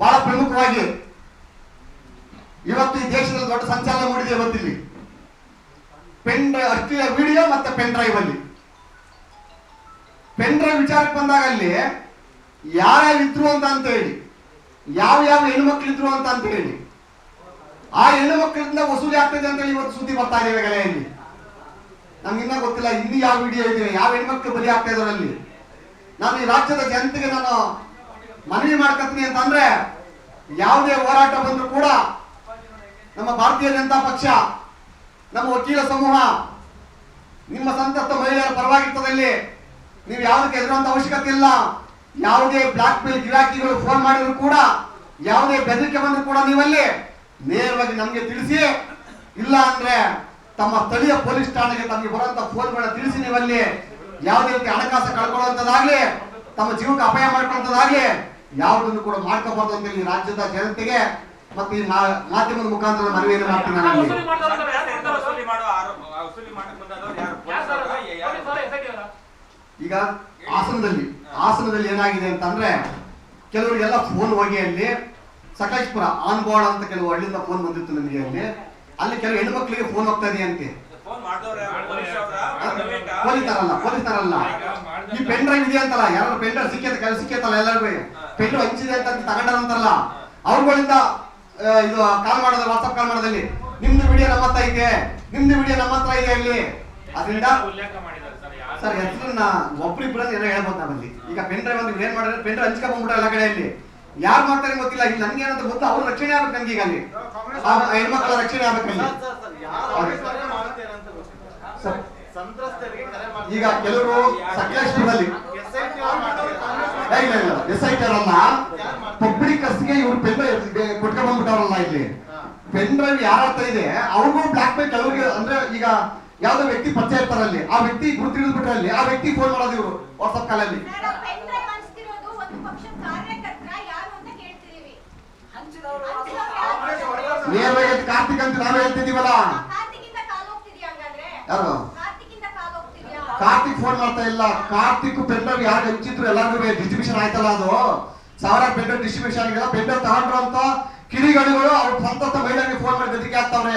ಬಹಳ ಪ್ರಮುಖವಾಗಿ ಇವತ್ತು ಈ ದೇಶದಲ್ಲಿ ದೊಡ್ಡ ಸಂಚಲನ ಮೂಡಿದೆ ಇವತ್ತಿಲ್ಲಿ. ಪೆನ್ ಅಶ್ಲೀಲ ವಿಡಿಯೋ ಮತ್ತೆ ಪೆನ್ ಡ್ರೈವ್ ಅಲ್ಲಿ. ಪೆನ್ ಡ್ರೈವ್ ವಿಚಾರಕ್ಕೆ ಬಂದಾಗ ಅಲ್ಲಿ ಯಾರ್ಯಾರು ಇದ್ರು ಅಂತ ಅಂತ ಹೇಳಿ, ಯಾವ ಯಾವ ಹೆಣ್ಮಕ್ಳಿದ್ರು ಅಂತ ಅಂತ ಹೇಳಿ, ಆ ಹೆಣ್ಣು ಮಕ್ಕಳಿಂದ ವಸೂಲಿ ಆಗ್ತದೆ ಅಂತ ಹೇಳಿ ಇವತ್ತು ಸುದ್ದಿ ಬರ್ತಾ ಇದೆ ಗಲೆಯಲ್ಲಿ ನಮ್ಗೆ ಇನ್ನೂ ಗೊತ್ತಿಲ್ಲ ಇಲ್ಲಿ ಯಾವ ವಿಡಿಯೋ ಇದೆ, ಯಾವ ಹೆಣ್ಮಕ್ಳು ಬಲಿ ಆಗ್ತಾ ಇದ್ದಾರೆ ಅಲ್ಲಿ. ನಾನು ಈ ರಾಜ್ಯದ ಜನತೆಗೆ ನಾನು ಮನವಿ ಮಾಡ್ಕೊತೀನಿ ಅಂತಂದ್ರೆ ಯಾವುದೇ ಹೋರಾಟ ಬಂದರೂ ಕೂಡ ನಮ್ಮ ಭಾರತೀಯ ಜನತಾ ಪಕ್ಷ, ನಮ್ಮ ವಕೀಲ ಸಮೂಹ, ನಿಮ್ಮ ಸಂತಸ್ತ ಮಹಿಳೆಯರ ಪರವಾಗಿರ್ತದಲ್ಲಿ ನೀವು ಯಾವುದಕ್ಕೆ ಎದುರುವಂತ ಅವಶ್ಯಕತೆ ಇಲ್ಲ. ಯಾವುದೇ ಬ್ಲಾಕ್ ಮೇಲ್ ಗಿರಾಕಿಗಳು ಫೋನ್ ಮಾಡಿದ್ರು ಕೂಡ, ಯಾವುದೇ ಬೆದರಿಕೆ ಬಂದ್ರು ಕೂಡ ನೀವಲ್ಲಿ ನೇರವಾಗಿ ನಮಗೆ ತಿಳಿಸಿ. ಇಲ್ಲ ಅಂದ್ರೆ ತಮ್ಮ ಸ್ಥಳೀಯ ಪೊಲೀಸ್ ಠಾಣೆಗೆ ತಮಗೆ ಬರುವಂತ ಫೋನ್ಗಳನ್ನ ತಿಳಿಸಿ ನೀವಲ್ಲಿ. ಯಾವುದೇ ರೀತಿ ಹಣಕಾಸು ಕಳ್ಕೊಳ್ಳುವಂಥದ್ದಾಗ್ಲಿ ತಮ್ಮ ಜೀವಕ್ಕೆ ಅಪಾಯ ಮಾಡ್ಕೊಳ್ಳುವಂಥದ್ದಾಗ್ಲಿ ಯಾವುದನ್ನು ಕೂಡ ಮಾಡ್ಕೋಬಾರ್ದು ಅಂತ ಹೇಳಿ ರಾಜ್ಯದ ಜನತೆಗೆ ಮತ್ತೆ ಈ ಮಾಧ್ಯಮದ ಮುಖಾಂತರ ಮನವಿಯನ್ನು ಮಾಡ್ತೀನಿ? ಈಗ ಹಾಸನದಲ್ಲಿ ಹಾಸನದಲ್ಲಿ ಏನಾಗಿದೆ ಅಂತಂದ್ರೆ ಕೆಲವರಿಗೆಲ್ಲ ಫೋನ್ ಹೋಗಿ ಅಲ್ಲಿ ಸಕಲೇಶ್ಪುರ ಆನ್ ಬೋರ್ಡ್ ಅಂತ ಕೆಲವು ಹಳ್ಳಿಯಿಂದ ಫೋನ್ ಬಂದಿತ್ತು ನನಗೆ ಅಲ್ಲಿ. ಅಲ್ಲಿ ಕೆಲವು ಹೆಣ್ಮಕ್ಳಿಗೆ ಫೋನ್ ಹೋಗ್ತಾ ಇದೆಯಂತೆ? ಪೊಲೀಸರಲ್ಲ ಪೊಲೀಸರಲ್ಲ ಈ ಪೆನ್ ಡ್ರೈವ್ ಇದೆ ಅಂತಲ್ಲ? ಯಾರು ಪೆನ್ ಡ್ರೈವ್ ಸಿಕ್ಕೇತ ಕೆಲಸ ಸಿಕ್ಕೇತಲ್ಲ ಎಲ್ಲರಿಗೂ? ಪೆನ್ ಹಂಚಿದೆ ಅಂತ ತಗೊಂಡಾರ ಅಂತಾರಲ್ಲ? ಅವ್ರಗಳಿಂದ ಇದು ಕಾಲ್ ಮಾಡೋದು ವಾಟ್ಸಪ್ ಕಾಲ್ ಮಾಡೋದಲ್ಲಿ ನಿಮ್ದು ವಿಡಿಯೋ ನಮ್ಮ ಹತ್ರ ಇದೆ ನಿಮ್ದು ವಿಡಿಯೋ ನಮ್ಮ ಹತ್ರ ಇದೆ ಅಲ್ಲಿ. ಅದರಿಂದ ಸರ್? ಹೆಸರನ್ನ ಒಬ್ರಿಬ್ರನ್ನ ಏನೋ ಹೇಳ್ಬೋದು ನಾವಲ್ಲಿ. ಈಗ ಪೆನ್ ಡ್ರೈವ್ ಒಂದು ಏನ್ ಮಾಡಿದ್ರೆ ಪೆನ್ ಡ್ರೈವ್ ಹಂಚ್ಕೊಂಡ್ಬಿಟ್ರೆ ಬಂದ್ಬಿಟ್ರೆ ಎಲ್ಲ ಕಡೆಯಲ್ಲಿ ಯಾರು ಮಾಡ್ತಾರೆ ಗೊತ್ತಿಲ್ಲ ಇಲ್ಲಿ ನನ್ಗೆ ಏನಂತ ಗೊತ್ತು ಅವ್ರ ರಕ್ಷಣೆ ಆಗ್ಬೇಕು ನಂಗೆ ಈಗ ಅಲ್ಲಿ. ಆ ಹೆಣ್ಮಕ್ಳ ರಕ್ಷಣೆ ಆಗ್ಬೇಕಲ್ಲಿ ಸರ್, ಈಗ ಕೆಲವರು ಸಕಲೇಶ್ಪುರದಲ್ಲಿ ಏ, ಇಲ್ಲ ಇಲ್ಲ ಎಸ್ ಐ ಟಿ ಅವರಲ್ಲ ಪಬ್ಲಿಕ್ಗೆ ಇವ್ರು ಪೆನ್ ಡ್ರೈವ್ ಕೊಟ್ಕೊಂಡ್ ಬಂದ್ಬಿಟ್ಟವ್ರಲ್ಲ ಇಲ್ಲಿ. ಪೆನ್ ಡ್ರೈವ್ ಯಾರ ಹತ್ರ ಇದೆ? ಅವ್ರಿಗೂ ಬ್ಲಾಕ್ ಮೇಲ್ ಕೆಲವ್ರಿಗೆ ಅಂದ್ರೆ ಈಗ ಯಾವ್ದೋ ವ್ಯಕ್ತಿ ಪರಿಚಯ ಇರ್ತಾರಲ್ಲಿ ಆ ವ್ಯಕ್ತಿ ಗುರುತು ಹಿಡಿದ್ಬಿಟ್ರೆ ಅಲ್ಲಿ. ಆ ವ್ಯಕ್ತಿ ಫೋನ್ ಮಾಡೋದು ಇವರು ವಾಟ್ಸಪ್ ಕಾಲಲ್ಲಿ? ನೇರವಾಗಿ ಕಾರ್ತಿಕ್ ಅಂತ ನಾವೇ ಹೇಳ್ತಿದೀವಲ್ಲ ಹಂಗಾದ್ರೆ? ಯಾರು? ಕಾರ್ತಿಕ್ ಫೋನ್ ಮಾಡ್ತಾ ಇಲ್ಲ. ಕಾರ್ತಿಕ್ ಪೆಂಡರ್ ಯಾರು ಹೆಚ್ಚಿದ್ರು ಎಲ್ಲರಿಗೂ ಡಿಸ್ಟ್ರಿಬ್ಯೂಷನ್ ಆಯ್ತಲ್ಲ ಅದು. ಸಾವಿರಾರು ಪೆಂಡರ್ ಡ್ರೈವ್ ಡಿಸ್ಟ್ರಿಬ್ಯೂಷನ್ ಆಗಿಲ್ಲ ಪೆಂಡರ್ ಡ್ರೈವ್ ತಗೊಂಡ್ರು ಅಂತ ಕಿಡಿಗಡಿಗಳು ಅವ್ರ ಸ್ವಂತ ಮಹಿಳೆಗೆ ಫೋನ್ ಮಾಡಿ ಬೆದರಿಕೆ ಆಗ್ತಾವ್ರೆ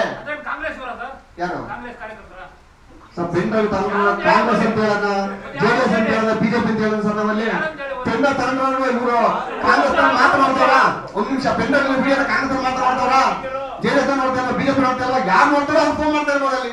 ಯಾರು? ಸರ್ ಪೆನ್ ಡ್ರೈವ್ ಕಾಂಗ್ರೆಸ್ ಅಂತ ಹೇಳೋಣ ಜೆಡಿಎಸ್ ಅಂತ ಹೇಳೋಣ ಬಿಜೆಪಿ ಅಂತ ಹೇಳೋಣ ಸರ್ ನಮ್ಮಲ್ಲಿ? ಪೆನ್ ಡ್ರೈವ್ ಇವರು? ಕಾಂಗ್ರೆಸ್ ಮಾತ್ರ ಮಾಡ್ತಾರ ಒಂದ್ ನಿಮಿಷ ವಿಡಿಯೋ ಕಾಂಗ್ರೆಸ್ ಮಾತ್ರ ಮಾಡ್ತಾರ ಜೆಡಿಎಸ್ ನೋಡ್ತಾರ ಬಿಜೆಪಿ ನೋಡ್ತಾರ ಯಾರು ನೋಡ್ತಾರೋ ಅವ್ರು ಫೋನ್ ಮಾಡ್ತಾ ಇರ್ಬೋದು ಅಲ್ಲಿ.